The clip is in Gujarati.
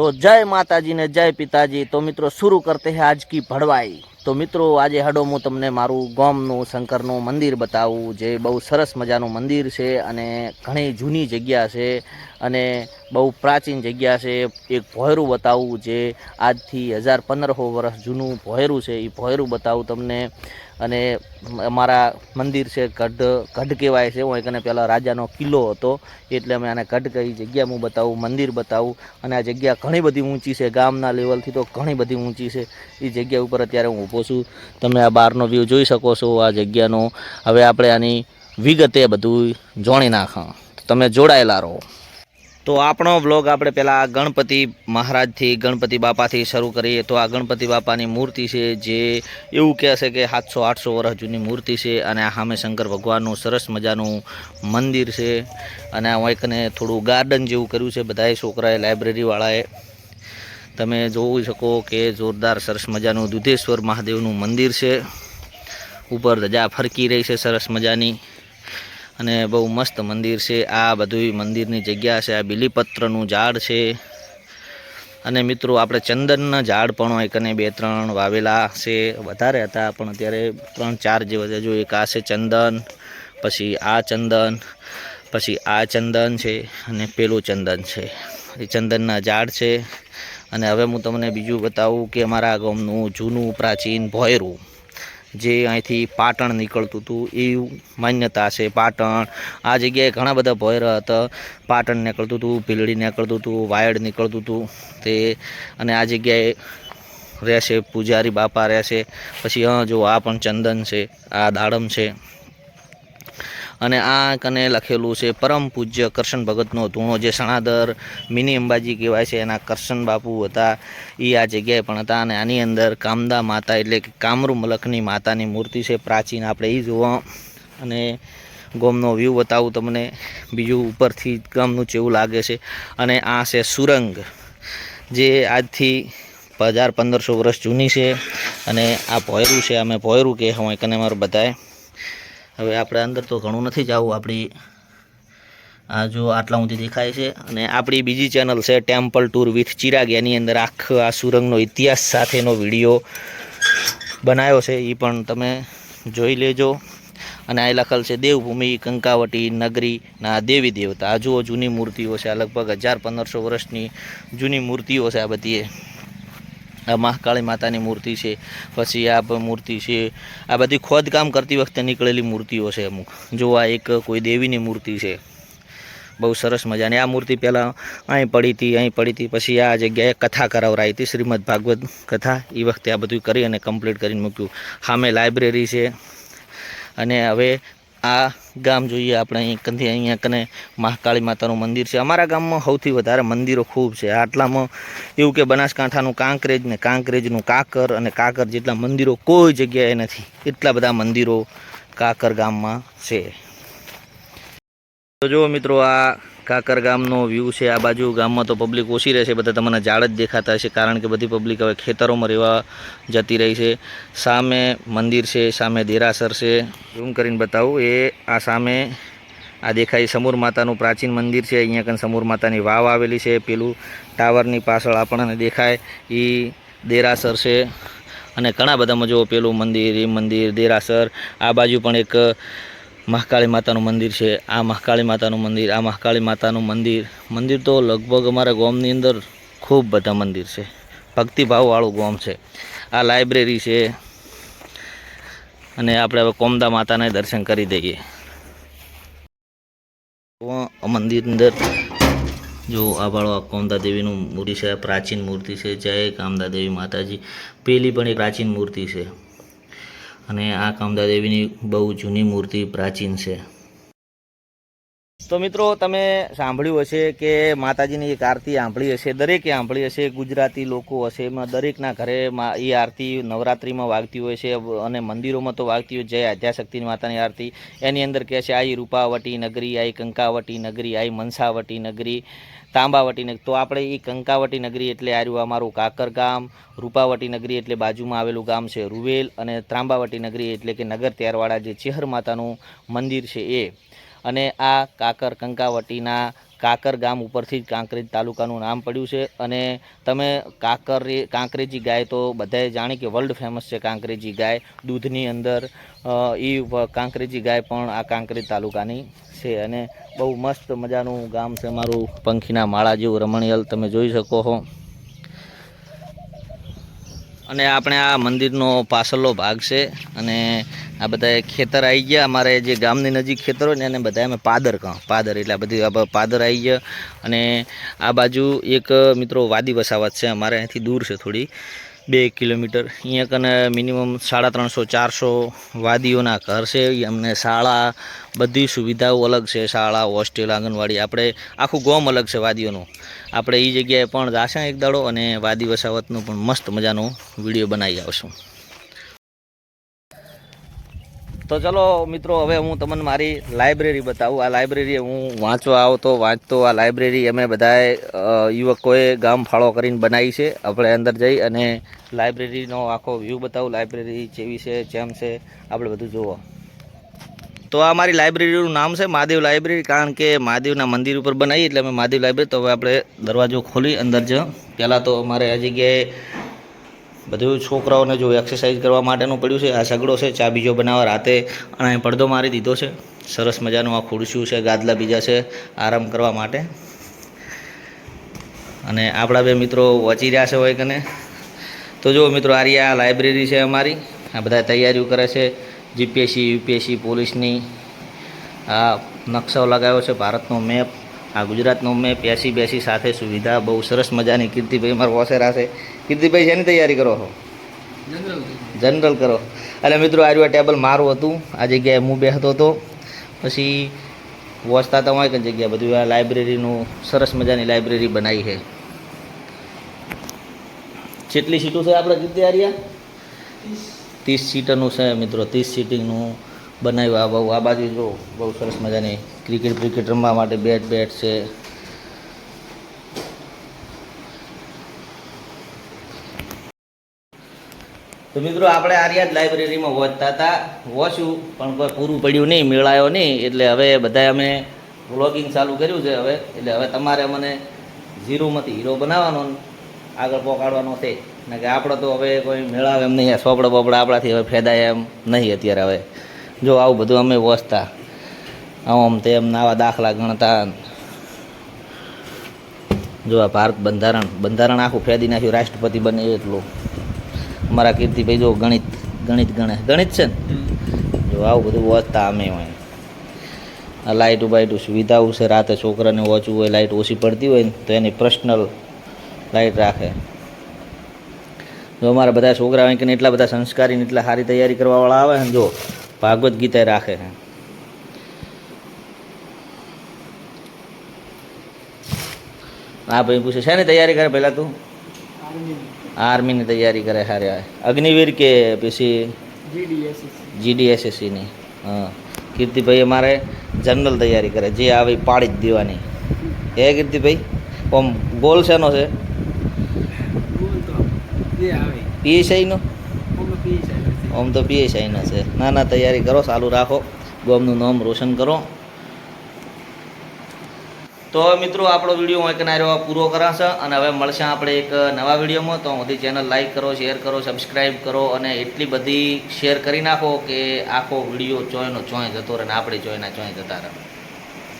તો જય માતાજી ને જય પિતાજી. તો મિત્રો શરૂ કરતે હે આજ કી ભડવાઈ તો મિત્રો આજે હડો હું તમને મારું ગામનું શંકરનું મંદિર બતાવું, જે બહુ સરસ મજાનું મંદિર છે અને ઘણી જૂની જગ્યા છે અને બહુ પ્રાચીન જગ્યા છે. એક ભોયરું બતાવું જે આજથી હજાર પંદરસો વર્ષ જૂનું ભોયરું છે. એ ભોયરું બતાવું તમને. અને અમારા મંદિર છે, ગઢ ગઢ કહેવાય છે, હું કને પહેલાં રાજાનો કિલ્લો હતો, એટલે અમે આને ગઢ કઈ જગ્યા હું બતાવું, મંદિર બતાવું, અને આ જગ્યા ઘણી બધી ઊંચી છે, ગામના લેવલથી તો ઘણી બધી ઊંચી છે, એ જગ્યા ઉપર અત્યારે હું ઊભો છું. તમે આ બહારનો વ્યૂ જોઈ શકો છો, આ જગ્યાનો. હવે આપણે આની વિગતે બધું જોણી નાખા. તમે જોડાયેલા રહો. તો આપણો વ્લોગ આપણે પહેલાં ગણપતિ મહારાજથી, ગણપતિ બાપાથી શરૂ કરીએ. તો આ ગણપતિ બાપાની મૂર્તિ છે જે એવું કહે છે કે સાતસો, આઠસો વર્ષ જૂની મૂર્તિ છે અને આ સામે શંકર ભગવાનનું સરસ મજાનું મંદિર છે. અને એકને થોડું ગાર્ડન જેવું કર્યું છે બધાએ છોકરાએ લાઇબ્રેરીવાળાએ તમે જોઈ શકો કે જોરદાર સરસ મજાનું દુધેશ્વર મહાદેવનું મંદિર છે. ઉપર ધજા ફરકી રહી છે સરસ મજાની. અને બહુ મસ્ત મંદિર છે. આ બધું મંદિરની જગ્યા છે. આ બીલીપત્રનું ઝાડ છે. અને મિત્રો, આપણે ચંદનના ઝાડ પણ એક અને બે, ત્રણ વાવેલા છે. વધારે હતા, પણ અત્યારે ત્રણ, ચાર જે વધે જો એક આ છે ચંદન, પછી આ ચંદન, પછી આ ચંદન છે અને પેલું ચંદન છે. એ ચંદનના ઝાડ છે. અને હવે હું તમને બીજું બતાવું કે અમારા ગામનું જૂનું પ્રાચીન ભોયરું. જે અહીંથી પાટણ નીકળતું હતું એવું માન્યતા છે. પાટણ આ જગ્યાએ ઘણા બધા ભોયર હતા. પાટણ નીકળતું હતું, ભીલડી નીકળતું હતું, વાયડ નીકળતું હતું. તે અને આ જગ્યાએ રહેશે, પૂજારી બાપા રહેશે. પછી, હા, જો આ પણ ચંદન છે, આ દાડમ છે. અને આ કને લખેલું છે, પરમ પૂજ્ય કરશન ભગતનો ધૂણો જે સણાદર મિની અંબાજી કહેવાય છે, એના કરશન બાપુ હતા. એ આ જગ્યાએ પણ હતા અને આની અંદર કામદા માતા એટલે કે કામરૂ મલકની માતાની મૂર્તિ છે, પ્રાચીન આપણે એ જોવા. અને ગોમનો વ્યૂ બતાવું તમને, બીજું ઉપરથી ગામનું જેવું લાગે છે. અને આ છે સુરંગ, જે આજથી હજાર પંદરસો વર્ષ જૂની છે. અને આ ભોયરું છે અમે ભોયરું કહેવાય કને મારું બધાએ હવે આપણે અંદર તો ઘણું નથી જવું, આપણી આ જો આટલા ઊંધી દેખાય છે અને આપણી બીજી ચેનલ છે ટેમ્પલ ટૂર વિથ ચિરાગ, એની અંદર આખો આ સુરંગનો ઇતિહાસ સાથેનો વીડિયો બનાવ્યો છે એ પણ તમે જોઈ લેજો. અને આ લખેલ છે દેવભૂમિ, કંકાવટી નગરીના દેવી દેવતા. આ જુઓ જૂની મૂર્તિઓ છે લગભગ હજાર પંદરસો વર્ષની જૂની મૂર્તિઓ છે આ બધી મહાકાળી માતાની મૂર્તિ છે, પછી આ મૂર્તિ છે, આ બધી ખોદકામ કરતી વખતે નીકળેલી મૂર્તિઓ છે અમુક. જો આ એક કોઈ દેવીની મૂર્તિ છે, બહુ સરસ મજાની. આ મૂર્તિ પહેલાં અહીં પડી હતી, અહીં પડી હતી, પછી આ જગ્યાએ કથા કરાવરાઈ હતી, શ્રીમદ ભાગવત કથા એ વખતે આ બધું કરી અને કમ્પ્લીટ કરીને મૂક્યું. સામે લાઇબ્રેરી છે, અને હવે આ ગામ જોઈએ આપણે અહીં કંથી અહીંયા કને મહાકાળી માતાનું મંદિર છે. અમારા ગામમાં સૌથી વધારે મંદિરો ખૂબ છે. આટલામાં એવું કે બનાસકાંઠાનું કાંકરેજ ને કાંકરેજનું કાકર અને કાકર જેટલા મંદિરો કોઈ જગ્યાએ નથી. એટલા બધા મંદિરો કાકર ગામમાં છે. તો જુઓ મિત્રો, આ કાકર ગામનો વ્યૂ છે, આ બાજુ ગામમાં તો પબ્લિક ઓછી રહે છે, બધા તમને ઝાડ જ દેખાતા હશે, કારણ કે બધી પબ્લિક હવે ખેતરોમાં રહેવા જતી રહી છે. સામે મંદિર છે, સામે દેરાસર છે. ઝૂમ કરીને બતાવું, એ આ સામે આ દેખાય સમૂર માતાનું પ્રાચીન મંદિર છે, અહીંયા કંઈ સમૂર માતાની વાવ આવેલી છે, પેલું ટાવરની પાછળ આપણને દેખાય એ દેરાસર છે. અને ઘણા બધામાં જુઓ, પેલું મંદિર એ મંદિર, દેરાસર, આ બાજુ પણ એક મહાકાળી માતાનું મંદિર છે. આ મહાકાળી માતાનું મંદિર, આ મહાકાળી માતાનું મંદિર. મંદિર તો લગભગ અમારા ગામની અંદર ખૂબ બધા મંદિર છે. ભક્તિભાવવાળું ગામ છે. આ લાઇબ્રેરી છે. અને આપણે હવે કોમદા માતાને દર્શન કરી દઈએ. મંદિર અંદર જો આ આ કોમદા દેવીનું મૂર્તિ છે. પ્રાચીન મૂર્તિ છે. જય કામદા દેવી માતાજી. પેલી પણ એક પ્રાચીન મૂર્તિ છે. અને આ કામદા દેવીની બહુ જૂની મૂર્તિ પ્રાચીન છે. તો મિત્રો, તમે સાંભળ્યું હશે કે માતાજીની એક આરતી સાંભળી હશે, દરેકે સાંભળી હશે, ગુજરાતી લોકો હશે, એમાં દરેકના ઘરે એ આરતી નવરાત્રિમાં વાગતી હોય છે અને મંદિરોમાં તો વાગતી હોય જય આદ્યાશક્તિ માતાની આરતી. એની અંદર કહે છે, આઈ રૂપાવટી નગરી, આઈ કંકાવટી નગરી, આઈ મનસાવટી નગરી, તાંબાવટી નગરી. તો આપણે એ કંકાવટી નગરી એટલે આર્યું અમારું કાકર ગામ, રૂપાવટી નગરી એટલે બાજુમાં આવેલું ગામ છે રૂવેલ, અને ત્રાંબાવટી નગરી એટલે કે નગર ત્યારવાળા જે ચેહર માતાનું મંદિર છે એ. અને આ કાકર કંકાવટીના કાકર ગામ ઉપરથી જ કાંકરેજ તાલુકાનું નામ પડ્યું છે. અને તમે કાકરી, કાંકરેજી ગાય તો બધાએ જાણી કે વર્લ્ડ ફેમસ છે કાંકરેજી ગાય. દૂધની અંદર એ કાંકરેજી ગાય પણ આ કાંકરેજ તાલુકાની છે. અને બહુ મસ્ત મજાનું ગામ છે મારું પંખીના માળા જેવું રમણીયલ તમે જોઈ શકો છો અને આપણે આ મંદિરનો પાછળનો ભાગ છે અને આ બધા ખેતર આવી ગયા. અમારે જે ગામની નજીક ખેતર હોય ને એને બધા અમે પાદર કહો. પાદર એટલે આ બધી પાદર આવી ગયા. અને આ બાજુ એક મિત્રો વાદી વસાવત છે. અમારે અહીંથી દૂર છે થોડી. બે કિલોમીટર. અહીંયા કને મિનિમમ સાડા ત્રણસો, ચારસો વાદીઓના ઘર છે. અમને શાળા બધી સુવિધાઓ અલગ છે. શાળા, હોસ્ટેલ, આંગણવાડી. આપણે આખું ગોમ અલગ છે વાદીઓનું. આપણે એ જગ્યાએ પણ જાશું એક દાડો અને વાદી વસાવતનો પણ મસ્ત મજાનો વીડિયો બનાવી આવશું. તો ચલો મિત્રો, હવે હું તમને મારી લાઇબ્રેરી બતાવું. આ લાઇબ્રેરી હું વાંચવા આવતો, વાંચતો આ લાઇબ્રેરી અમે બધાએ યુવકોએ ગામ ફાળો કરીને બનાવી છે. આપણે અંદર જઈ અને લાઇબ્રેરીનો આખો વ્યૂ બતાવું. લાઇબ્રેરી જેવી છે, જેમ છે, આપણે બધું જુઓ. તો આ મારી લાઇબ્રેરીનું નામ છે મહાદેવ લાઇબ્રેરી કારણ કે મહાદેવના મંદિર ઉપર બનાવી એટલે અમે મહાદેવ લાઇબ્રેરી તો હવે આપણે દરવાજો ખોલી અંદર જ. પહેલાં તો અમારે આ જગ્યાએ બધું છોકરાઓને જો એક્સરસાઇઝ કરવા માટેનું પડ્યું છે, આ સગડો છે, ચા બીજો બનાવવા રાતે. અને પડદો મારી દીધો છે. સરસ મજાનું આ ખુરશીઓ છે, ગાદલા બીજા છે, આરામ કરવા માટે. અને આપણા બે મિત્રો વચી રહ્યા છે હોય કને તો જો મિત્રો, આ આ લાઇબ્રેરી છે અમારી. આ બધા તૈયારીઓ કરે છે. જીપીએસસી યુપીએસસી પોલીસની. આ નકશો લગાવ્યો છે, ભારતનો મેપ આ ગુજરાતનો મેપ એસી બેસી સાથે સુવિધા, બહુ સરસ મજાની કીર્તિભાઈ મારો વોસેરા છે. કીર્તિભાઈ, શેની તૈયારી કરો છો? જનરલ કરો. એટલે મિત્રો, આ આ ટેબલ મારું હતું. આ જગ્યાએ હું બેસતો હતો. પછી વોચતા તો હોય કે જગ્યા બધું. આ લાઇબ્રેરીનું સરસ મજાની લાઇબ્રેરી બનાવી છે. જેટલી સીટો છે આપણે કીધી આર્યા? ત્રીસ સીટોનું છે મિત્રો. ત્રીસ સીટિંગનું બનાવ્યું. આ બહુ આ બાજુ જો બહુ સરસ મજાની ક્રિકેટ ક્રિકેટ રમવા માટે બેટ બેટ છે. તો મિત્રો, આપણે આર્યા જ લાઇબ્રેરીમાં વોચતા હતા વાંચ્યું પણ કોઈ પૂરું પડ્યું નહીં, મેળાયો નહીં, એટલે હવે બધા અમે વ્લોગિંગ ચાલુ કર્યું છે હવે, એટલે હવે તમારે મને ઝીરોમાંથી હીરો બનાવવાનો આગળ પહોંચાડવાનો છે. ને કે આપણે તો હવે કોઈ મેળાવે એમ નહીં, સોપડા બોપડા આપણાથી હવે ફેદાય એમ નહીં અત્યારે હવે. જો આવું બધું અમે વોચતા આમ તેમ આવા દાખલા ગણતા જો આ ભારત બંધારણ બંધારણ આખું ફેદી નાખ્યું, રાષ્ટ્રપતિ બને એટલું. અમારા કીર્તિભાઈ જો ગણિત ગણિત ગણે. ગણિત છે ને? જો આવું બધું વાંચતા અમે હોય. આ લાઇટું બાઇટું સુવિધાઓ છે રાતે છોકરાને વાંચવું હોય લાઇટ ઓછી પડતી હોય ને તો એની પર્સનલ લાઇટ રાખે. જો અમારા બધા છોકરા હોય કે એટલા બધા સંસ્કારી ને એટલા સારી તૈયારી કરવાવાળા આવે ને જો ભાગવત ગીતા રાખે છે. હા ભાઈ પૂછે શેની તૈયારી કરે પહેલાં તું? આર્મીની તૈયારી કરે હારે અગ્નિવીર કે પછી? જીડીએસએસસીની હા. કીર્તિભાઈ અમારે જનરલ તૈયારી કરે જે આવે પાડી જ દેવાની. હે કીર્તિભાઈ? ઓમ ગોલ શેનો છે? પીએસઆઈનો? ઓમ તો પીએસઆઈનો છે. ના ના તૈયારી કરો ચાલુ રાખો. ગોમનું નામ રોશન કરો. તો મિત્રો, આપણો વીડિયો હું એક નાર્યો પૂરો કરાશે અને હવે મળશે આપણે એક નવા વિડીયોમાં. તો બધી ચેનલ લાઇક કરો શેર કરો સબસ્ક્રાઈબ કરો અને એટલી બધી શેર કરી નાખો કે આખો વીડિયો ચોયનો ચોય જતો રહે ને આપણે ચોયના ચોય જતા રહે.